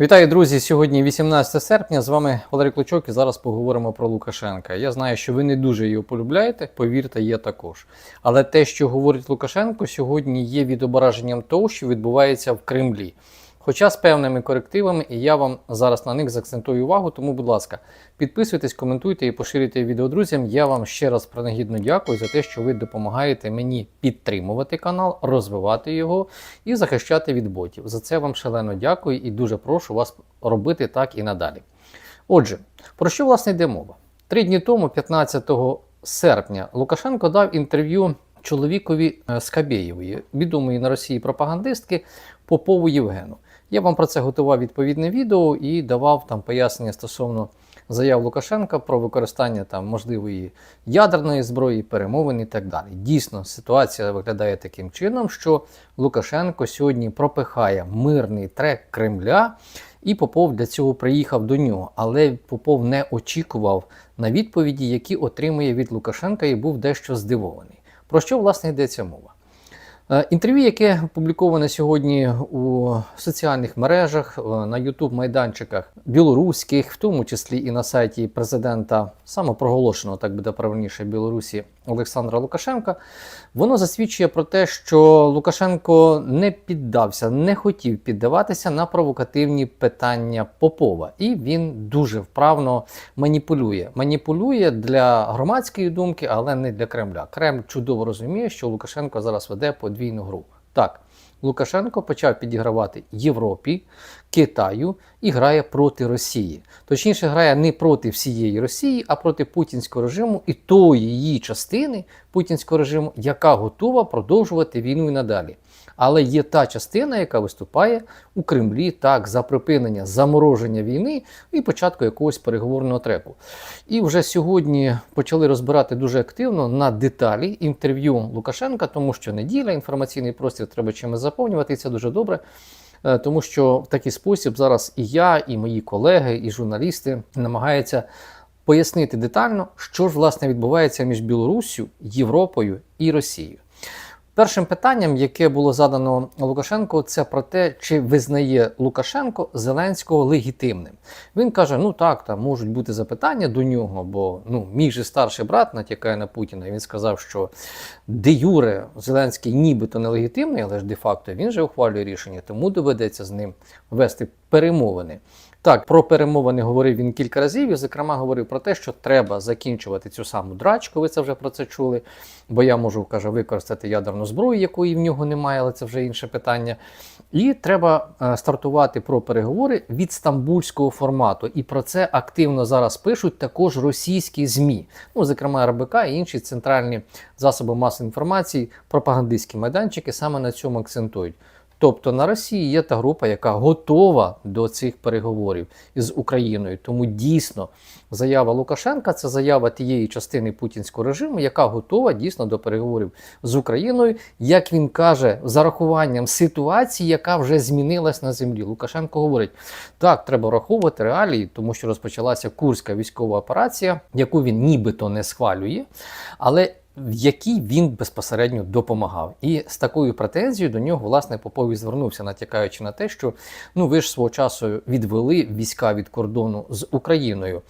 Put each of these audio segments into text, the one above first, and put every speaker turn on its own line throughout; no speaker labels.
Вітаю, друзі! Сьогодні 18 серпня. З вами Валерій Клочок і зараз поговоримо про Лукашенка. Я знаю, що ви не дуже його полюбляєте, повірте, є також. Але те, що говорить Лукашенко, сьогодні є відображенням того, що відбувається в Кремлі. Хоча з певними корективами, і я вам зараз на них заакцентую увагу. Тому, будь ласка, підписуйтесь, коментуйте і поширюйте відео друзям. Я вам ще раз принагідно дякую за те, що ви допомагаєте мені підтримувати канал, розвивати його і захищати від ботів. За це вам шалено дякую і дуже прошу вас робити так і надалі. Отже, про що власне йде мова? Три дні тому, 15 серпня, Лукашенко дав інтерв'ю чоловікові е, Скабєєвої, відомої на Росії пропагандистки Попову Євгену. Я вам про це готував відповідне відео і давав там пояснення стосовно заяв Лукашенка про використання там можливої ядерної зброї, перемовин і так далі. Дійсно, ситуація виглядає таким чином, що Лукашенко сьогодні пропихає мирний трек Кремля, і Попов для цього приїхав до нього. Але Попов не очікував на відповіді, які отримує від Лукашенка, і був дещо здивований. Про що власне йдеться мова? Е, Інтерв'ю, яке опубліковане сьогодні у соціальних мережах, е, на youtube майданчиках білоруських, в тому числі і на сайті президента самопроголошеного, так буде правильніше, Білорусі Олександра Лукашенка, воно засвідчує про те, що Лукашенко не піддався, не хотів піддаватися на провокативні питання Попова, і він дуже вправно маніпулює. Маніпулює для громадської думки, але не для Кремля. Кремль чудово розуміє, що Лукашенко зараз веде подвійну гру. Так, Лукашенко почав підігравати Європі, Китаю і грає проти Росії. Точніше, грає не проти всієї Росії, а проти путінського режиму і тої її частини путінського режиму, яка готова продовжувати війну і надалі. Але є та частина, яка виступає у Кремлі так за припинення замороження війни і початку якогось переговорного треку. І вже сьогодні почали розбирати дуже активно на деталі інтерв'ю Лукашенка, тому що неділя, інформаційний простір треба чимось заповнювати, і це дуже добре. Е, Тому що в такий спосіб зараз і я, і мої колеги, і журналісти намагаються пояснити детально, що ж власне відбувається між Білоруссю, Європою і Росією. Першим питанням, яке було задано Лукашенку, це про те, чи визнає Лукашенко Зеленського легітимним. Він каже: ну так, там можуть бути запитання до нього, бо ну, мій же старший брат натякає на Путіна. І він сказав, що де Юре Зеленський нібито нелегітимний, але ж де-факто він же ухвалює рішення, тому доведеться з ним вести перемовини. Так, про перемовини говорив він кілька разів, і, зокрема, говорив про те, що треба закінчувати цю саму драчку. Ви це вже про це чули. Бо я можу, каже, використати ядерну зброю, якої в нього немає, але це вже інше питання. І треба е, стартувати про переговори від стамбульського формату. І про це активно зараз пишуть також російські ЗМІ, ну, зокрема РБК і інші центральні засоби масової інформації, пропагандистські майданчики саме на цьому акцентують. Тобто на Росії є та група, яка готова до цих переговорів із Україною. Тому дійсно заява Лукашенка це заява тієї частини путінського режиму, яка готова дійсно до переговорів з Україною, як він каже, з зарахуванням ситуації, яка вже змінилась на землі. Лукашенко говорить: так, треба враховувати реалії, тому що розпочалася курська військова операція, яку він нібито не схвалює, але в якій він безпосередньо допомагав. І з такою претензією до нього, власне, Попов і звернувся, натякаючи на те, що ну ви ж свого часу відвели війська від кордону з Україною.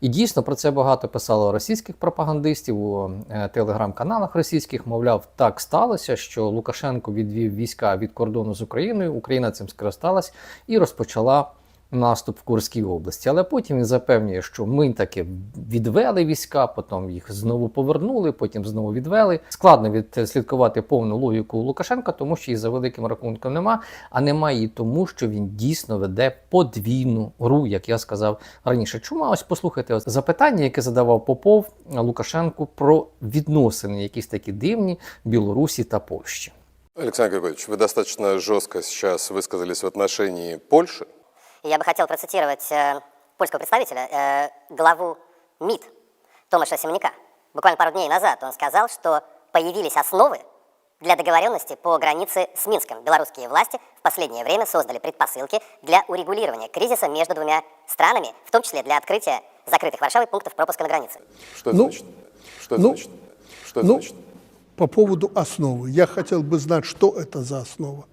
І дійсно про це багато писало російських пропагандистів у е, телеграм-каналах російських. Мовляв, так сталося, що Лукашенко відвів війська від кордону з Україною. Україна цим скористалась і розпочала наступ в Курській області. Але потім він запевнює, що ми таки відвели війська, потім їх знову повернули, потім знову відвели. Складно відслідкувати повну логіку Лукашенка, тому що її за великим рахунком нема. А немає і тому, що він дійсно веде подвійну гру, як я сказав раніше. Чому ось послухайте ось запитання, яке задавав Попов Лукашенку про відносини, якісь такі дивні Білорусі та Польщі.
Александр Григорьевич, вы достаточно жестко сейчас высказались в отношении Польши.
Я бы хотел процитировать э, польского представителя, э, главу МИД Томаша Семеняка. Буквально пару дней назад он сказал, что появились основы для договоренности по границе с Минском. Белорусские власти в последнее время создали предпосылки для урегулирования кризиса между двумя странами, в том числе для открытия закрытых Варшавой пунктов пропуска на границе.
Что это
Ну,
значит? Что это
ну,
значит? Что это
Ну,
значит?
по поводу основы. Я хотел бы знать, что это за основа.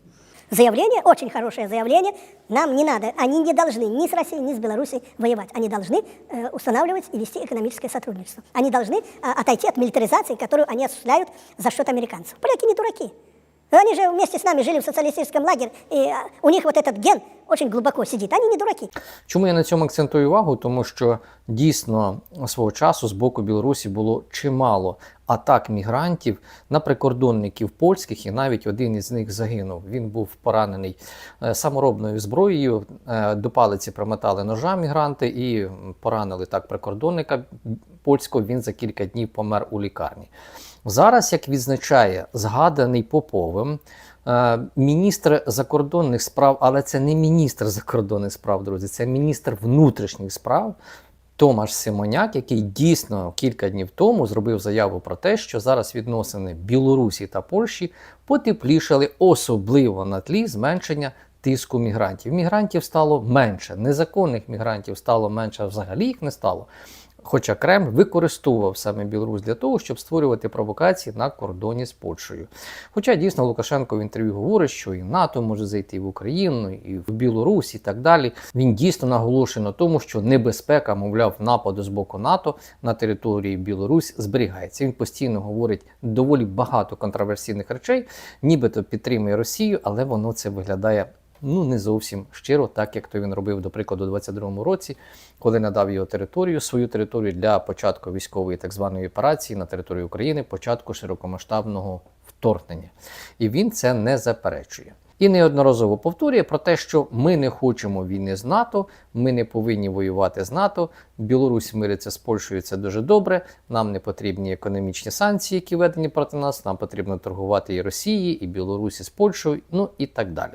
заявление, очень хорошее заявление. Нам не надо, они не должны ни с Россией, ни с Белоруссией воевать. Они должны э, устанавливать и вести экономическое сотрудничество. Они должны э, отойти от милитаризации, которую они осуществляют за счет американцев. Поляки не дураки. Они же вместе с нами жили в социалистическом лагере, и у них вот этот ген очень глубоко сидит. Они не дураки.
Чому я на цьому акцентую увагу? Тому що дійсно свого часу з боку Білорусі було чимало атак мігрантів на прикордонників польських, і навіть один із них загинув. Він був поранений е, саморобною зброєю. е, До палиці примотали ножа мігранти і поранили так прикордонника польського. Він за кілька днів помер у лікарні. Зараз, як відзначає згаданий Поповим, е, міністр закордонних справ, але це не міністр закордонних справ, друзі, це міністр внутрішніх справ. Томаш Симоняк, який дійсно кілька днів тому зробив заяву про те, що зараз відносини Білорусі та Польщі потеплішали, особливо на тлі зменшення тиску мігрантів. Мігрантів стало менше, незаконних мігрантів стало менше, взагалі їх не стало. Хоча Кремль використовував саме Білорусь для того, щоб створювати провокації на кордоні з Польщею. Хоча дійсно Лукашенко в інтерв'ю говорить, що і НАТО може зайти в Україну, і в Білорусь, і так далі. Він дійсно наголошує на тому, що небезпека, мовляв, нападу з боку НАТО на території Білорусь зберігається. Він постійно говорить доволі багато контроверсійних речей, нібито підтримує Росію, але воно це виглядає ну не зовсім щиро, так як то він робив, до прикладу, у 22-му році, коли надав його територію, свою територію для початку військової так званої операції на території України, початку широкомасштабного вторгнення. І він це не заперечує. І неодноразово повторює про те, що ми не хочемо війни з НАТО, ми не повинні воювати з НАТО. Білорусь мириться з Польщею, це дуже добре. Нам не потрібні економічні санкції, які введені проти нас. Нам потрібно торгувати і Росії, і Білорусі з Польщею, ну і так далі.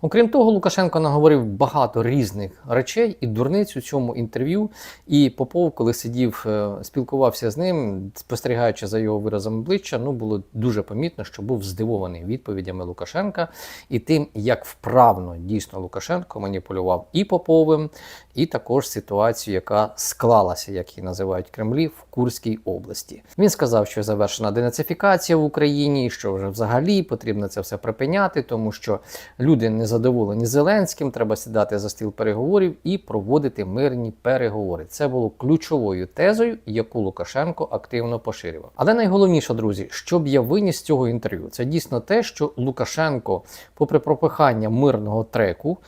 Окрім того, Лукашенко наговорив багато різних речей і дурниць у цьому інтерв'ю. І Попов, коли сидів, е, спілкувався з ним, спостерігаючи за його виразом обличчя, ну було дуже помітно, що був здивований відповідями Лукашенка і тим, як вправно дійсно Лукашенко маніпулював і Поповим, і також ситуацію, яка склалася, як її називають Кремлі, в Курській області. Він сказав, що завершена денацифікація в Україні, що вже взагалі потрібно це все припиняти, тому що люди не задоволені Зеленським, треба сідати за стіл переговорів і проводити мирні переговори. Це було ключовою тезою, яку Лукашенко активно поширював. Але найголовніше, друзі, що б я виніс з цього інтерв'ю, це дійсно те, що Лукашенко, попри пропихання мирного треку,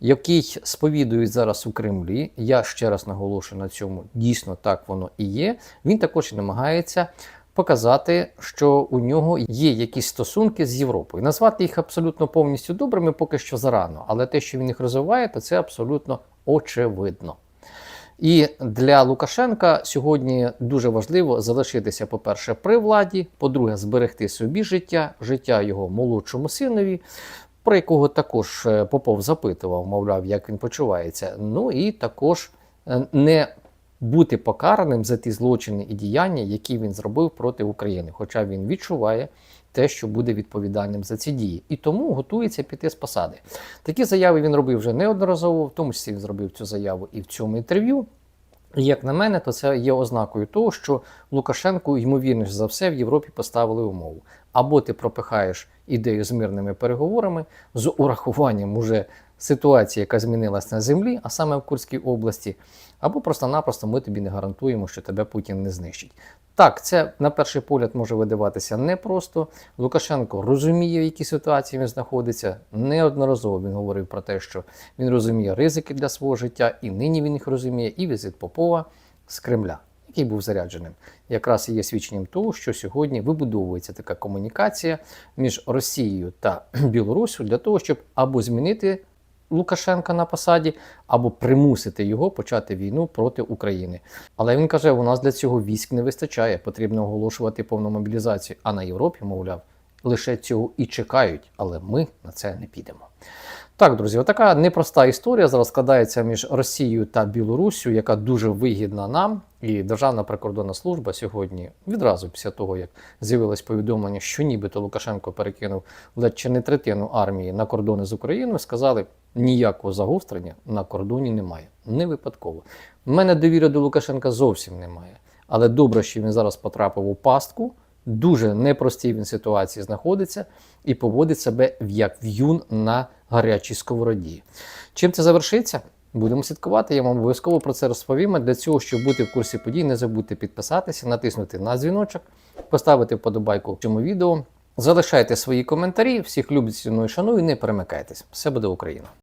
який сповідують зараз у Кремлі, я ще раз наголошую на цьому, дійсно так воно і є. Він також намагається показати, що у нього є якісь стосунки з Європою. Назвати їх абсолютно повністю добрими поки що зарано, але те, що він їх розвиває, то це абсолютно очевидно. І для Лукашенка сьогодні дуже важливо залишитися, по-перше, при владі, по-друге, зберегти собі життя, життя його молодшому синові, про якого також е, Попов запитував, мовляв, як він почувається. Ну і також е, не бути покараним за ті злочини і діяння, які він зробив проти України, хоча він відчуває те, що буде відповідальним за ці дії, і тому готується піти з посади. Такі заяви він робив вже неодноразово, в тому числі він зробив цю заяву і в цьому інтерв'ю. І як на мене, то це є ознакою того, що Лукашенку, ймовірніше за все, в Європі поставили умову. Або ти пропихаєш ідею з мирними переговорами з урахуванням уже ситуації, яка змінилась на землі, а саме в Курській області, або просто-напросто ми тобі не гарантуємо, що тебе Путін не знищить. Так, це на перший погляд може видаватися непросто. Лукашенко розуміє, в якій ситуації він знаходиться. Неодноразово він говорив про те, що він розуміє ризики для свого життя, і нині він їх розуміє, і візит Попова з Кремля, який був зарядженим, якраз є свідченням того, що сьогодні вибудовується така комунікація між Росією та Білоруссю для того, щоб або змінити Лукашенка на посаді, або примусити його почати війну проти України. Але він каже: у нас для цього військ не вистачає, потрібно оголошувати повну мобілізацію. А на Європі, мовляв, лише цього і чекають, але ми на це не підемо. Так, друзі, отака непроста історія зараз складається між Росією та Білоруссю, яка дуже вигідна нам. І Державна прикордонна служба сьогодні, відразу після того, як з'явилось повідомлення, що нібито Лукашенко перекинув ледь чи не третину армії на кордони з Україною, сказали, ніякого загострення на кордоні немає. Не випадково. У мене довіри до Лукашенка зовсім немає. Але добре, що він зараз потрапив у пастку, дуже непростій він ситуації знаходиться і поводить себе як в'юн на гарячій сковороді. Чим це завершиться? Будемо слідкувати, я вам обов'язково про це розповім. Для цього, щоб бути в курсі подій, не забудьте підписатися, натиснути на дзвіночок, поставити вподобайку цьому відео. Залишайте свої коментарі. Всіх люблю, ціную шаную. Не перемикайтесь. Все буде Україна!